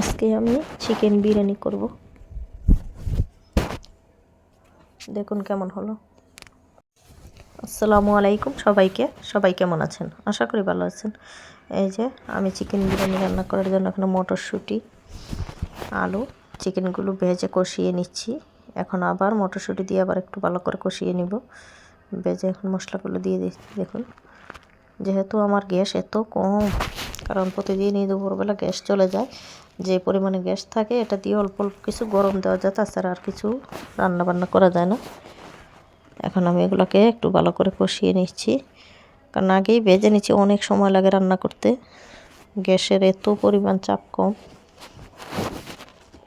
আজকে আমি চিকেন বিরিয়ানি করব। দেখুন কেমন হলো। আসসালামু আলাইকুম সবাইকে। সবাই কেমন আছেন? আশা করি ভালো আছেন। এই যে, আমি চিকেন বিরিয়ানি রান্না করার জন্য এখানে মটরশুঁটি, আলু চিকেনগুলো ভেজে কষিয়ে নিচ্ছি। এখন আবার মটরশুঁটি দিয়ে আবার একটু ভালো করে কষিয়ে নিব। ভেজে এখন মশলাগুলো দিয়ে দিই দেখুন। যেহেতু আমার গ্যাস এত কম কারণ প্রতিদিনই দুপুরবেলা গ্যাস চলে যায়। যে পরিমাণে গ্যাস থাকে, এটা দিয়ে অল্প অল্প কিছু গরম দেওয়া যায়, তাছাড়া আর কিছু রান্না বান্না করা যায় না। এখন আমি এগুলোকে একটু ভালো করে কষিয়ে নিচ্ছি। কারণ আগেই ভেজে নিচ্ছি, অনেক সময় লাগে রান্না করতে। গ্যাসের এত পরিমাণ চাপ কম।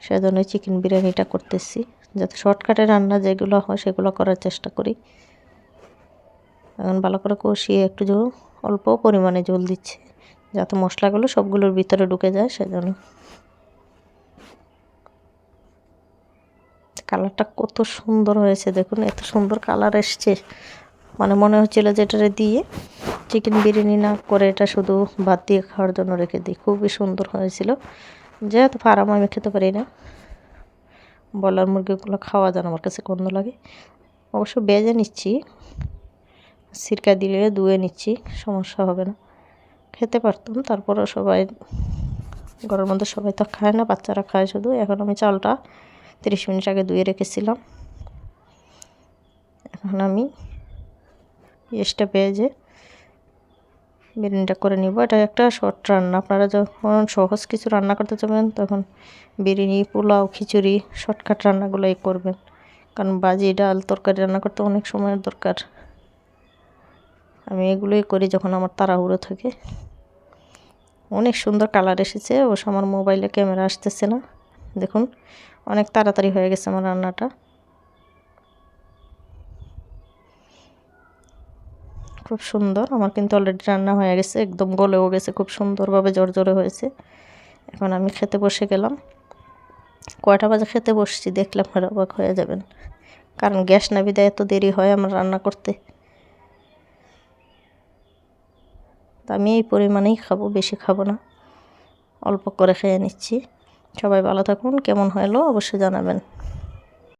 সেজন্য চিকেন বিরিয়ানিটা করতেছি। যাতে শর্টকাটে রান্না যেগুলো হয়, সেগুলো করার চেষ্টা করি। এখন ভালো করে কষিয়ে একটু জল অল্প পরিমাণে জল দিচ্ছি। যাতে মশলাগুলো সবগুলোর ভিতরে ঢুকে যায় সেজন্য। কালারটা কত সুন্দর হয়েছে দেখুন, এত সুন্দর কালার এসছে। মানে মনে হচ্ছিল যে এটা দিয়ে চিকেন বিরিয়ানি না করে এটা শুধু ভাত দিয়ে খাওয়ার জন্য রেখে দিই। খুবই সুন্দর হয়েছিল। যেহেতু ফার্ম আমি খেতে পারি না। বলার মুরগিগুলো খাওয়া যায় আমার কাছে গন্ধ লাগে। অবশ্য বেজে নিচ্ছি, সিরকা দিলে ধুয়ে নিচ্ছি, সমস্যা হবে না। খেতে পারতাম। তারপরও সবাই, ঘরের মধ্যে সবাই তো খায় না, বাচ্চারা খায় শুধু। এখন আমি চালটা তিরিশ মিনিট আগে ধুয়ে রেখেছিলাম। এখন আমি ইয়েসটা পেঁয়াজে বিরিয়ানিটা করে নিব। এটা একটা শর্ট রান্না। আপনারা যখন সহজ কিছু রান্না করতে চাবেন, তখন বিরিয়ানি, পোলাও, খিচুড়ি, শর্টকাট রান্নাগুলোই করবেন। কারণ বাজি, ডাল, তরকারি রান্না করতে অনেক সময়ের দরকার। আমি এগুলোই করি যখন আমার তাড়াহুড়ো থাকে। অনেক সুন্দর কালার এসেছে, অবশ্য আমার মোবাইলে ক্যামেরা আসতেছে না। দেখুন, অনেক তাড়াতাড়ি হয়ে গেছে আমার রান্নাটা। খুব সুন্দর, আমার কিন্তু অলরেডি রান্না হয়ে গেছে, একদম গলেও গেছে, খুব সুন্দরভাবে জোর জোরে হয়েছে। এখন আমি খেতে বসে গেলাম। কয়টা বাজে খেতে বসছি, দেখলে আপনারা অবাক হয়ে যাবেন। কারণ গ্যাস না বিদায় এত দেরি হয় আমার রান্না করতে। তা আমি এই পরিমাণেই খাব, বেশি খাব না। অল্প করে খেয়ে নিচ্ছি। সবাই ভালো থাকুন, কেমন হলো অবশ্যই জানাবেন।